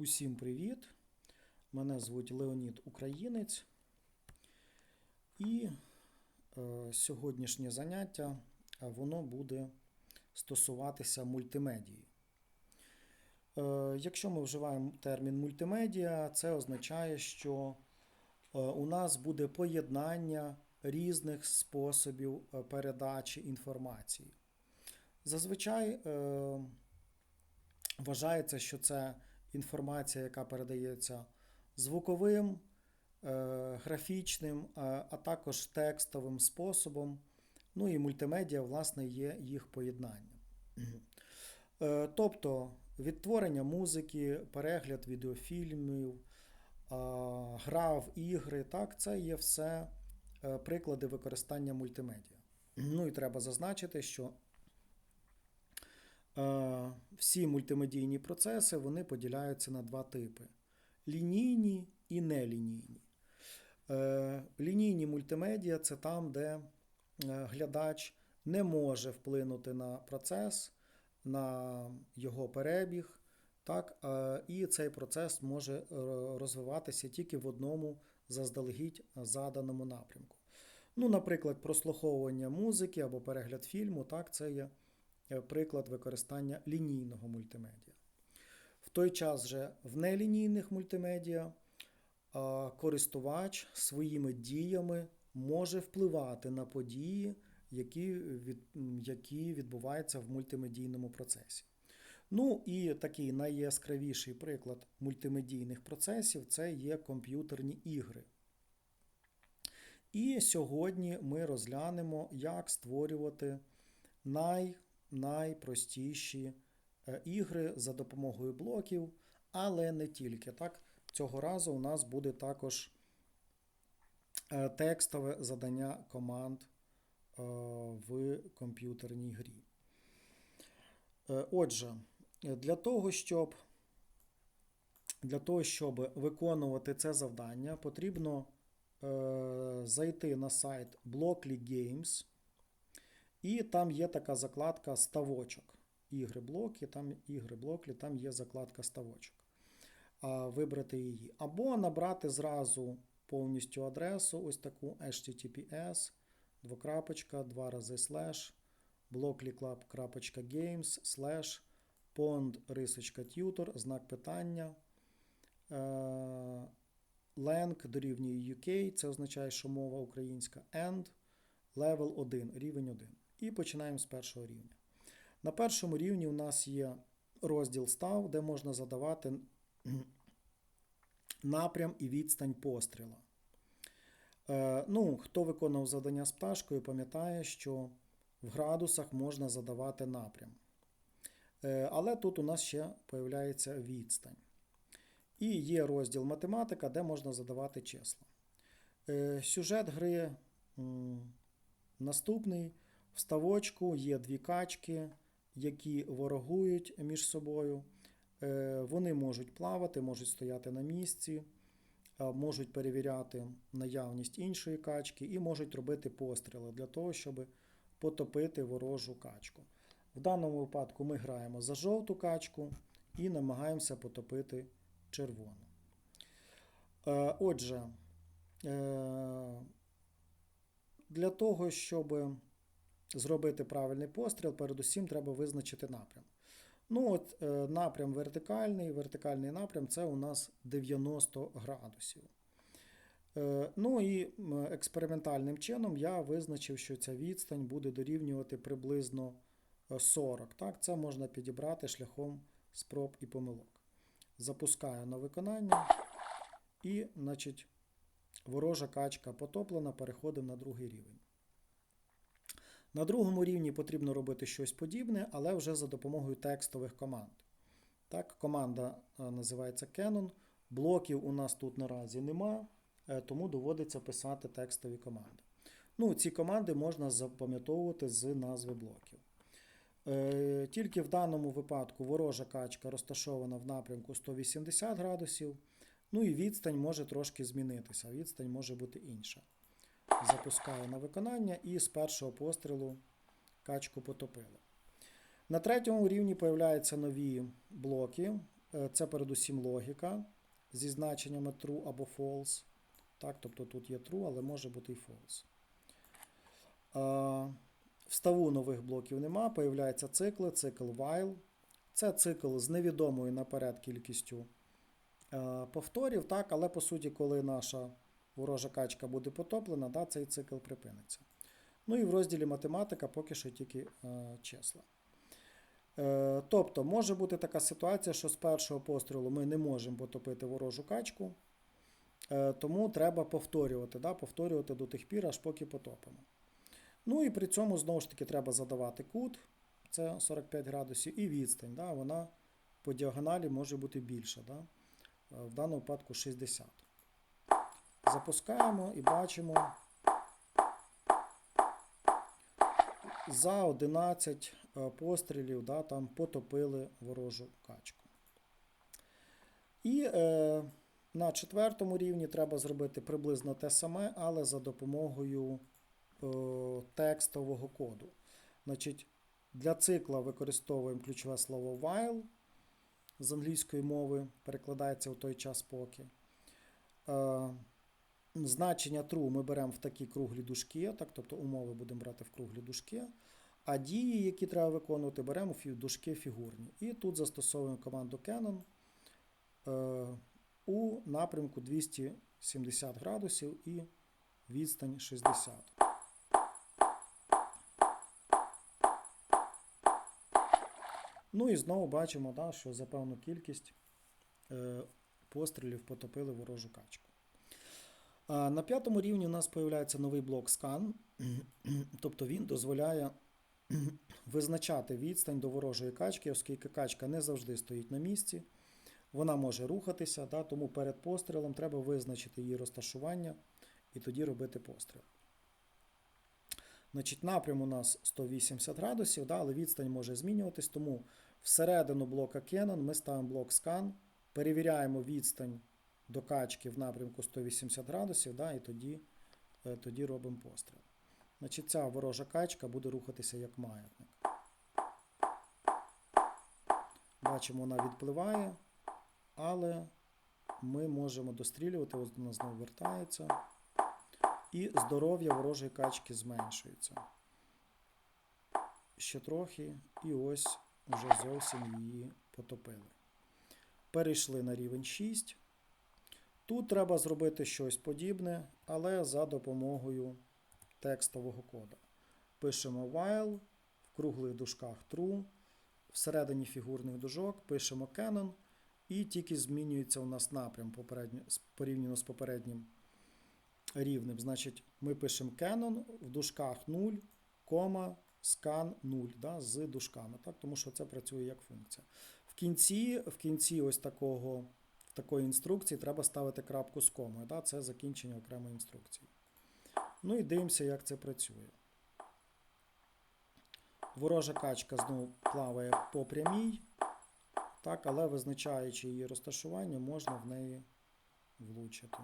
Усім привіт! Мене звуть Леонід Українець. І е, сьогоднішнє заняття е, воно буде стосуватися мультимедії. Е, якщо ми вживаємо термін мультимедіа, це означає, що е, у нас буде поєднання різних способів е, передачі інформації. Зазвичай е, вважається, що це інформація, яка передається звуковим, е, графічним, е, а також текстовим способом. Ну і мультимедіа, власне, є їх поєднанням. Е, Тобто відтворення музики, перегляд відеофільмів, гра в ігри, так, це є все приклади використання мультимедіа. Ну і треба зазначити, що всі мультимедійні процеси вони поділяються на два типи: лінійні і нелінійні. Е, Лінійні мультимедіа це там, де е, глядач не може вплинути на процес, на його перебіг. Так, е, і цей процес може е, розвиватися тільки в одному заздалегідь заданому напрямку. Ну, наприклад, прослуховування музики або перегляд фільму, так, це є е, приклад використання лінійного мультимедіа. В той час же в нелінійних мультимедіа користувач своїми діями може впливати на події, які, від, які відбуваються в мультимедійному процесі. Ну і такий найяскравіший приклад мультимедійних процесів це є комп'ютерні ігри. І сьогодні ми розглянемо, як створювати най, найпростіші е, ігри за допомогою блоків, але не тільки. Так, цього разу у нас буде також е, текстове задання команд е, в комп'ютерній грі. Отже, для того, щоб для того, щоб виконувати це завдання, потрібно е, зайти на сайт Blockly Games, і там є така закладка ставочок. Ігри блоки, там ігри блоклі, там є закладка ставочок. Вибрати її. Або набрати зразу повністю адресу, ось таку https, двокрапочка, два рази слеш, blocklyclub.games, слеш, pond, рисочка tutor, знак питання, е, lang дорівнює UK, це означає, що мова українська, and, level 1, рівень 1. І починаємо з першого рівня. На першому рівні у нас є розділ став, де можна задавати напрям і відстань постріла. Е, ну, Хто виконав завдання з пташкою, пам'ятає, що в градусах можна задавати напрям. Е, але тут у нас ще появляється відстань. І є розділ математика, де можна задавати числа. Е, сюжет гри наступний. В ставочку є дві качки, які ворогують між собою. Е, Вони можуть плавати, можуть стояти на місці, можуть перевіряти наявність іншої качки і можуть робити постріли для того, щоб потопити ворожу качку. В даному випадку ми граємо за жовту качку і намагаємося потопити червону. Е, Отже, е, для того, щоб зробити правильний постріл, передусім треба визначити напрям. Ну, от е, напрям вертикальний. Вертикальний напрям це у нас 90 градусів. Е, ну і експериментальним чином я визначив, що ця відстань буде дорівнювати приблизно е, 40. Так, це можна підібрати шляхом спроб і помилок. Запускаю на виконання і, значить, ворожа качка потоплена, переходимо на другий рівень. На другому рівні потрібно робити щось подібне, але вже за допомогою текстових команд. Так, команда е, називається Canon. Блоків у нас тут наразі нема, е, тому доводиться писати текстові команди. Ну, ці команди можна запам'ятовувати з назви блоків. Е, Тільки в даному випадку ворожа качка розташована в напрямку 180 градусів. Ну і відстань може трошки змінитися. Відстань може бути інша. Запускаю на виконання і з першого пострілу качку потопили. На третьому рівні появляються нові блоки. Е, Це передусім логіка зі значеннями true або false. Так, тобто тут є true, але може бути і false. Е, Вставу нових блоків нема, появляються цикли, цикл while. Це цикл з невідомою наперед кількістю е, повторів, так, але по суті, коли наша ворожа качка буде потоплена, да, цей цикл припиниться. Ну і в розділі математика поки що тільки е, числа. Е, тобто, може бути така ситуація, що з першого пострілу ми не можемо потопити ворожу качку, е, тому треба повторювати, да, повторювати до тих пір, аж поки потопимо. Ну і при цьому знову ж таки треба задавати кут, це 45 градусів, і відстань. Да, вона по діагоналі може бути більша. Да, е, в даному випадку 60. Запускаємо і бачимо. За 11 е, пострілів да, там потопили ворожу качку. І е, на четвертому рівні треба зробити приблизно те саме, але за допомогою е, текстового коду. Значить, Для цикла використовуємо ключове слово while з англійської мови, перекладається в той час поки. Е, Значення true ми беремо в такі круглі дужки, так, тобто умови будемо брати в круглі дужки. А дії, які треба виконувати, беремо в дужки фігурні. І тут застосовуємо команду Canon е, у напрямку 270 градусів і відстань 60. Ну і знову бачимо, да, що за певну кількість е, пострілів потопили ворожу качку. На п'ятому рівні у нас з'являється новий блок Scan, тобто він дозволяє визначати відстань до ворожої качки, оскільки качка не завжди стоїть на місці. Вона може рухатися, да, тому перед пострілом треба визначити її розташування і тоді робити постріл. Значить, Напрям у нас 180 градусів, да, але відстань може змінюватись, тому всередину блока Canon ми ставимо блок Scan, перевіряємо відстань до качки в напрямку 180 градусів, да, і тоді, е, тоді робимо постріл. Значить, Ця ворожа качка буде рухатися як маятник. Бачимо, вона відпливає, але ми можемо дострілювати, ось вона знову вертається. І здоров'я ворожої качки зменшується. Ще трохи, і ось вже зовсім її потопили. Перейшли на рівень 6. Тут треба зробити щось подібне, але за допомогою текстового кода. Пишемо while, в круглих дужках true, всередині фігурних дужок пишемо canon, і тільки змінюється у нас напрям порівняно з попереднім рівнем. Значить, ми пишемо canon в дужках 0, scan 0 да, з дужками, так, тому що це працює як функція. В кінці, в кінці ось такого такої інструкції треба ставити крапку з комою. Да? Це закінчення окремої інструкції. Ну і дивимося, як це працює. Ворожа качка знову плаває по прямій, так, але визначаючи її розташування, можна в неї влучити.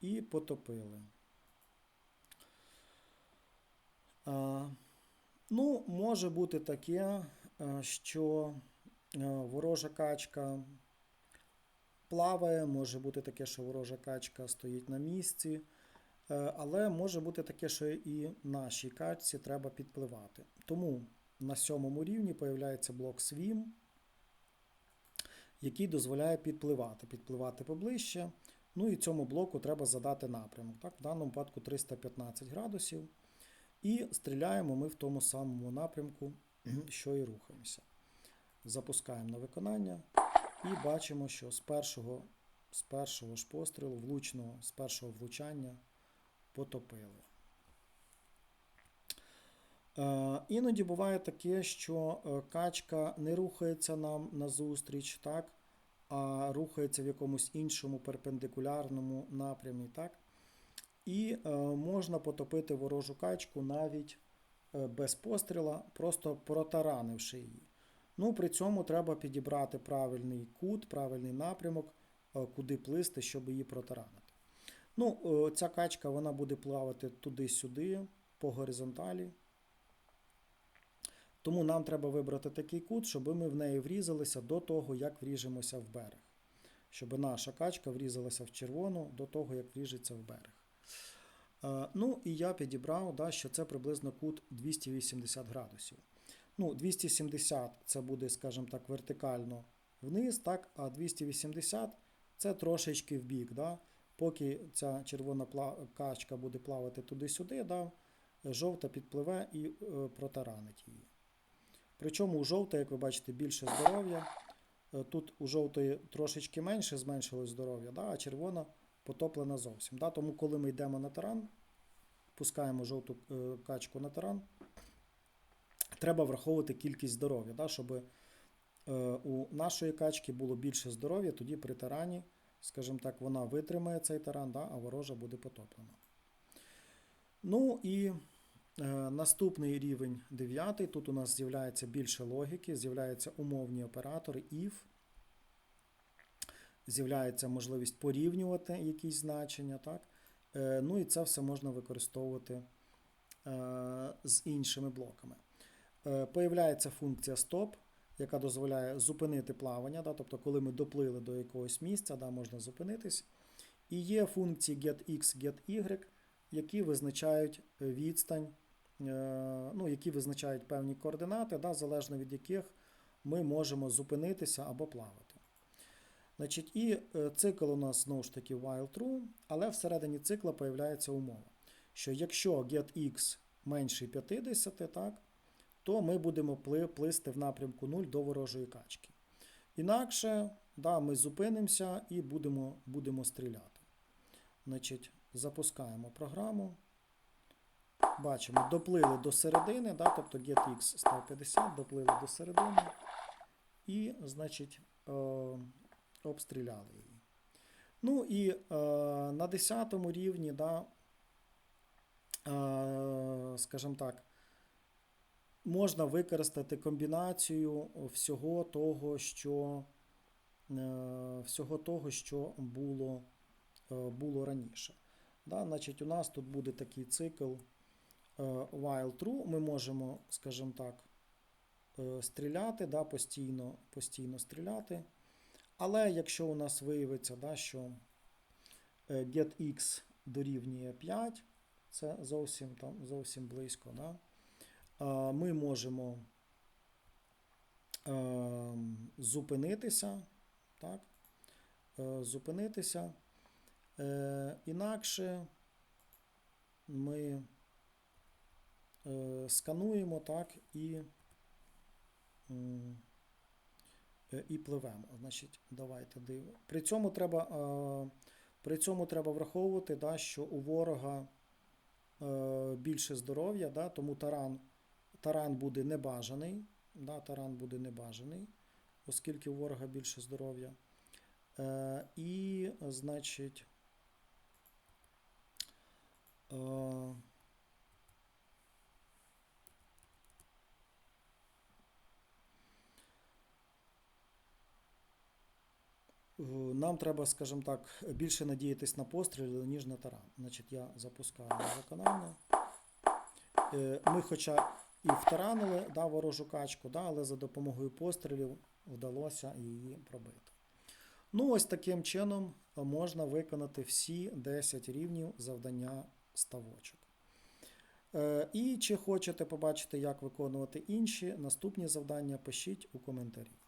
І потопили. Ну, може бути таке, що ворожа качка плаває, може бути таке, що ворожа качка стоїть на місці, але може бути таке, що і нашій качці треба підпливати. Тому на сьомому рівні появляється блок Swim, який дозволяє підпливати, підпливати поближче. Ну і цьому блоку треба задати напрямок. Так, В даному випадку 315 градусів. І стріляємо ми в тому самому напрямку, що і рухаємося. Запускаємо на виконання і бачимо, що з першого з першого ж пострілу, влучного, з першого влучання потопили. Е, іноді буває таке, що е, качка не рухається нам назустріч, так, а рухається в якомусь іншому перпендикулярному напрямі. так. І е, можна потопити ворожу качку навіть е, без постріла, просто протаранивши її. Ну, При цьому треба підібрати правильний кут, правильний напрямок, е, куди плисти, щоб її протаранити. Ну, ця качка вона буде плавати туди-сюди, по горизонталі. Тому нам треба вибрати такий кут, щоб ми в неї врізалися до того, як вріжемося в берег. Щоб наша качка врізалася в червону до того, як вріжеться в берег. Е, Ну, і я підібрав, да, що це приблизно кут 280 градусів. Ну, 270 це буде, скажімо так, вертикально вниз, так, а 280 це трошечки в бік. Да? Поки ця червона качка буде плавати туди-сюди, да, жовта підпливе і е, протаранить її. Причому у жовта, як ви бачите, більше здоров'я. Е, Тут у жовтої трошечки менше зменшилось здоров'я, да, а червона потоплена зовсім. Да? Тому, коли ми йдемо на таран, пускаємо жовту е, качку на таран, треба враховувати кількість здоров'я, да? щоб е, у нашої качки було більше здоров'я, тоді при тарані, скажімо так, вона витримає цей таран, да? а ворожа буде потоплена. Ну і е, наступний рівень 9. Тут у нас з'являється більше логіки, з'являються умовні оператори if, з'являється можливість порівнювати якісь значення. Так? Е, ну і це все можна використовувати е, з іншими блоками. Е, Появляється функція stop, яка дозволяє зупинити плавання. Да? Тобто, коли ми доплили до якогось місця, да, можна зупинитись. І є функції getX, getY, які визначають відстань, ну, які визначають певні координати, да, залежно від яких ми можемо зупинитися або плавати. Значить, І е, цикл у нас знову ж таки while true, але всередині цикла появляється умова, що якщо getX менший 50, так, то ми будемо плисти в напрямку 0 до ворожої качки. Інакше да, ми зупинимося і будемо, будемо стріляти. Значить, запускаємо програму. Бачимо, доплили до середини, да, тобто getX став 50, доплили до середини. І, значить, е, обстріляли її. Ну і е, на 10 рівні, да, е, скажімо так, можна використати комбінацію всього того, що, е, всього того, що було, е, було раніше. Да, значить, у нас тут буде такий цикл е, while true. Ми можемо, скажімо так, е, стріляти, да, постійно, постійно стріляти. Але якщо у нас виявиться, да, що е, getX дорівнює 5, це зовсім, там, зовсім близько, да, ми можемо е, зупинитися, так, е, зупинитися. Інакше ми скануємо так і, і пливемо. Значить, давайте дивимо. При цьому треба, е, при цьому треба враховувати, да, що у ворога е, більше здоров'я, да, тому таран, таран буде небажаний. Да, таран буде небажаний, оскільки у ворога більше здоров'я. Е, і, значить, е, Нам треба, скажімо так, більше надіятись на постріли, ніж на таран. Значить, я запускаю виконання. Е, Ми, хоча і втаранили да, ворожу качку, да, але за допомогою пострілів вдалося її пробити. Ну, ось таким чином можна виконати всі 10 рівнів завдання ставочок. Е, І чи хочете побачити, як виконувати інші наступні завдання, пишіть у коментарі.